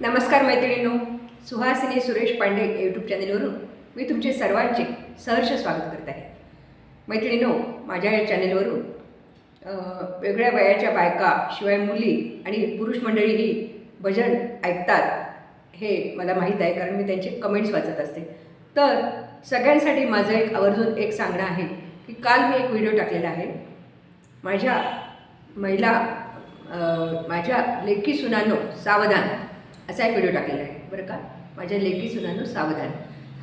नमस्कार मैत्रिणींनो सुहासिनी सुरेश पांडे यूट्यूब चॅनेलवरून मी तुमचे सर्वांचे सहर्ष स्वागत करत आहे. मैत्रिणींनो माझ्या या चॅनेलवरून वेगळ्या वयाच्या बायका शिवाय मुली आणि पुरुष मंडळी ही भजन ऐकतात हे मला माहीत आहे कारण मी त्यांचे कमेंट्स वाचत असते. तर सगळ्यांसाठी माझं एक आवर्जून एक सांगणं आहे की काल मी एक व्हिडिओ टाकलेला आहे. माझ्या महिला माझ्या लेकी सुनानो सावधान असा एक व्हिडिओ टाकलेला आहे. बरं का? माझ्या लेकी सुनानो सावधान.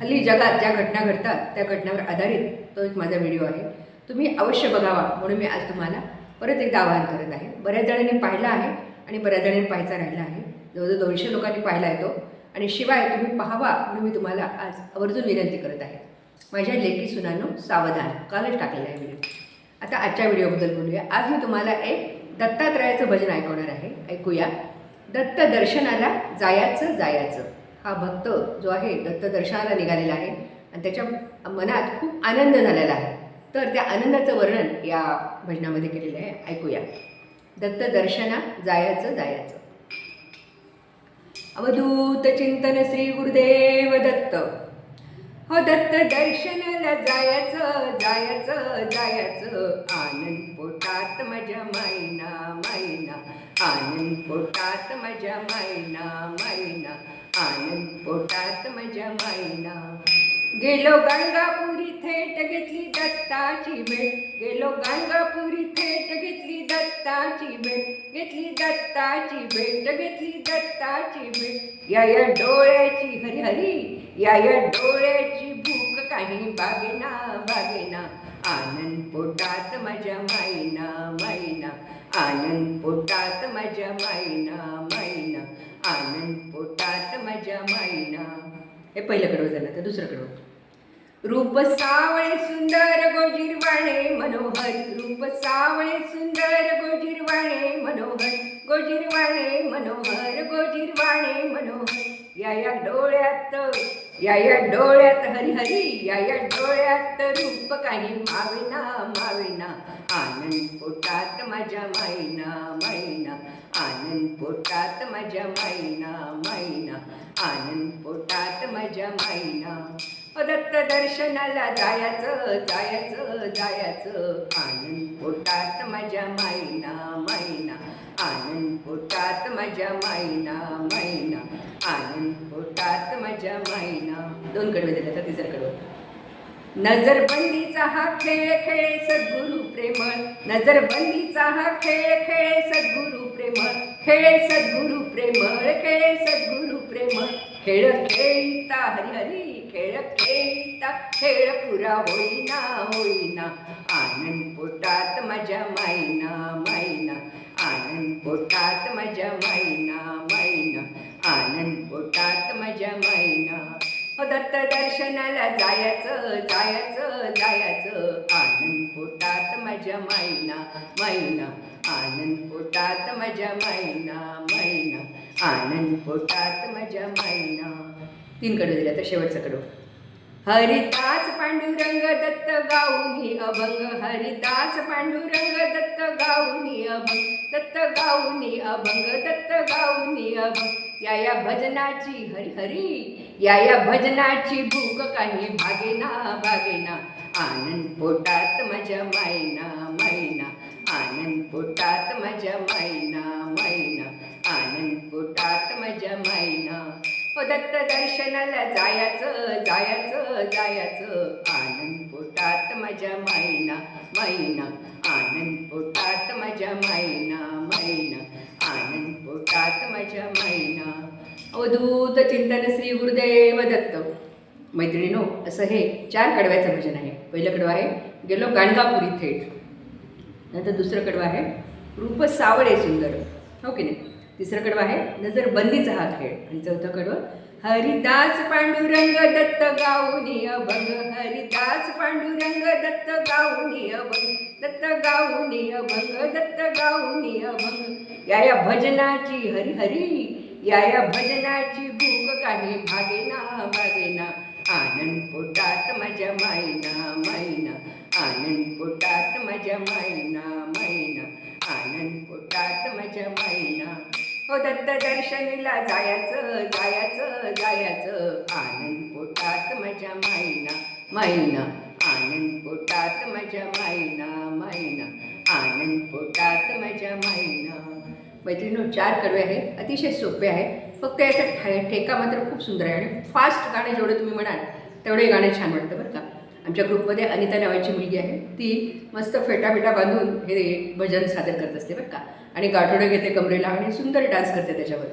हल्ली जगात ज्या घटना घडतात त्या घटनावर आधारित तो एक माझा व्हिडिओ आहे. तुम्ही अवश्य बघावा म्हणून मी आज तुम्हाला परत एकदा आवाहन करत आहे. बऱ्याच जणांनी पाहिला आहे आणि बऱ्याच जणांनी पाहायचा राहिला आहे. जवळजवळ दोनशे लोकांनी पाहिला आहे तो. आणि शिवाय तुम्ही पाहावा म्हणून मी तुम्हाला आज आवर्जून विनंती करत आहे. माझ्या लेखी सुनानो सावधान. कालच टाकलेला आहे व्हिडिओ आता आजच्या व्हिडिओबद्दल बोलूया. आज मी तुम्हाला एक दत्तात्रयाचं भजन ऐकवणार आहे. ऐकूया. दत्त दर्शनाला जायाचं जायाचं. हा भक्त जो आहे दत्त दर्शनाला निघालेला आहे आणि त्याच्या मनात खूप आनंद झालेला आहे. तर त्या आनंदाचं वर्णन या भजनामध्ये केलेलं आहे. ऐकूया. दत्त दर्शना जायाचं जायाचं. अवधूत चिंतन श्री गुरुदेव दत्त. हो दत्त दर्शनाला जायचं जायचं जायचं. आनंद पोटात माझ्या मैना मैना आनंद पोटात माझ्या मैना मैना आनंद पोटात माझ्या मैना गेलो गंगापुरी थेट घेतली दत्ताची भेट. गेलो गंगापुरी थेट घेतली दत्ताची भेट. घेतली दत्ताची भेट घेतली दत्ताची भेट. या या डोळ्याची हरी हरी या या डोळ्या भूक बागेना बागेना. आनंद पोटात माझ्या माईना माईना. आनंद पोटात माझ्या माईना माईना. आनंद पोटात माझ्या माईना. हे पहिलं कडवं झालं तर दुसरं कडवं रूप सावळे सुंदर गोजीरवाणे मनोहर. रूप सावळे सुंदर गोजीरवाणे मनोहर. गोजीरवाणे मनोहर गोजीरवाणे मनोहर. या या डोळ्यात या या डोळ्यात हरी हरी या या डोळ्यात रूप काही मावेना मावेना. आनंद पोटात माझ्या मायना मायना. आनंद पोटात माझ्या मायना मायना. आनंद पोटात माझ्या मायना. दत्त दर्शनाला जायचं जायचं जायचं. आनंद पोटात माझ्या मायना मायना. आनंद पोटात माझ्या मायना मायना आनंद पोटात माझ्या मायना दोन कडवे दिले तर तिसरं कडवं. नजरबंदीचा हा खेळ खेळ सद्गुरु प्रेमळ. नजरबंदीचा हा खेळ खेळ सद्गुरु प्रेमळ. खेळ सद्गुरु प्रेमळ खेळ सद्गुरु प्रेमळ. खेळ खेळता हरी हरी खेळ खेळता खेळ पुरा होईना होईना. आनंद पोटात माझ्या मायना पोटात माझ्या मायना मायना आनंद पोटात माझ्या मायना दत्त दर्शनाला जायचं जायचं जायचं. आनंद पोटात माझ्या माईना मायना आनंद पोटात माझ्या मायना मायना आनंद पोटात माझ्या मायना तीन कडे दिल्या तर शेवटचं कडं. हरिदास पांडुरंग दत्त गाऊनी अभंग. हरिदास पांडुरंग दत्त गाऊनी अभंग. दत्त गाऊनी अभंग. दत्त गाऊनी अभंग. या या भजनाची हरी हरी. या या भजनाची भूक काही भागेना भागेना आनंद पोटात माझ्या मायना मायना. आनंद पोटात माझ्या मायना मायना. दत्त दर्शनाला जायचं जायचं जायचं. आनंद पोटात माझ्या मायना मायना. आनंद पोटात माझ्या मायना मायना. आनंद पोटात माझ्या मायना. अवधूत चिंतन श्री गुरुदेव दत्त. मैत्रिणीनो असं हे चार कडव्याचं भजन आहे. पहिलं कडवं आहे गेलो गाणगापुरी थेट. नंतर दुसरं कडवं आहे रूप सावळे सुंदर. हो की नाही? तिसरं कडवं आहे नजर बंदीचा हा खेळ. आणि चौथं कडवं हरिदास पांडुरंग दत्त गाऊनी अभंग. हरिदास पांडुरंग दत्त गाऊनी अभंग. दत्त गाऊनी अभंग दत्त गाऊनी अभंग. या या भजनाची हरी हरी या या भजनाची भूक काही भागेना भागेना आनंद पोटात माझ्या मायना मायना. आनंद पोटात माझ्या मायना मायना. आनंद पोटात माझ्या मायना. हो दत्त दर्शनीला जायचं जायचं जायचं. आनंद पोटात माझ्या माईना माईना. आनंद पोटात माझ्या माईना माईना. आनंद पोटात माझ्या माईना. मैत्रिणी चार कडवे आहेत अतिशय सोपे आहे. फक्त याचा ठे ठेका मात्र खूप सुंदर आहे आणि फास्ट गाणे जेवढे तुम्ही म्हणाल तेवढे गाणे छान वाटतं बरं का. आमच्या ग्रुपमध्ये अनिता नावाची मुलगी आहे. ती मस्त फेटा फेटा बांधून हे भजन सादर करत असते बरं का. आणि गाठोडं घेते कमरेला आणि सुंदर डान्स करते त्याच्यावर.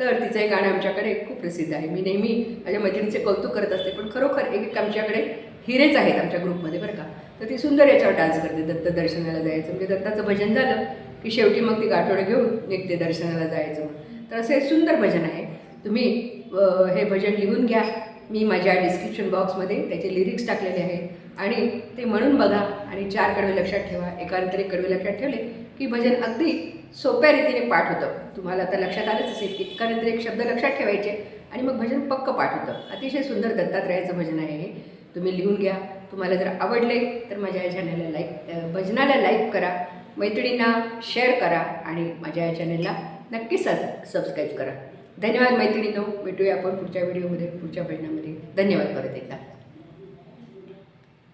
तर तिचं हे गाणं आमच्याकडे खूप प्रसिद्ध आहे. मी नेहमी माझ्या मैत्रिणीचे कौतुक करत असते पण खरोखर एक एक आमच्याकडे हिरेच आहेत आमच्या ग्रुपमध्ये बरं का. तर ती सुंदर याच्यावर डान्स करते. दत्त दर्शनाला जायचं. म्हणजे दत्ताचं भजन झालं की शेवटी मग ती गाठोडं घेऊन निघते दर्शनाला जायचं. म्हणून. तर असं हे सुंदर भजन आहे. तुम्ही हे भजन लिहून घ्या. मी माझ्या डिस्क्रिप्शन बॉक्समध्ये त्याचे लिरिक्स टाकलेले आहेत. आणि ते म्हणून बघा आणि चार कडवे लक्षात ठेवा. एकांतरिक कडवे लक्षात ठेवले की भजन अगदी सोप्या रीतीने पाठ होतं. तुम्हाला आता लक्षात आलंच असेल की एकानंतर एक शब्द लक्षात ठेवायचे आणि मग भजन पक्क पाठ होतं. अतिशय सुंदर दत्तात्रयाचं भजन आहे हे. तुम्ही लिहून घ्या. तुम्हाला जर आवडले तर माझ्या या चॅनलला लाईक भजनाला लाईक करा. मैत्रिणींना शेअर करा आणि माझ्या या चॅनलला नक्की सबस्क्राईब सबस्क्राईब करा. धन्यवाद मैत्रिणींनो. भेटूया आपण पुढच्या व्हिडिओमध्ये पुढच्या महिन्यामध्ये. धन्यवाद परत एकदा.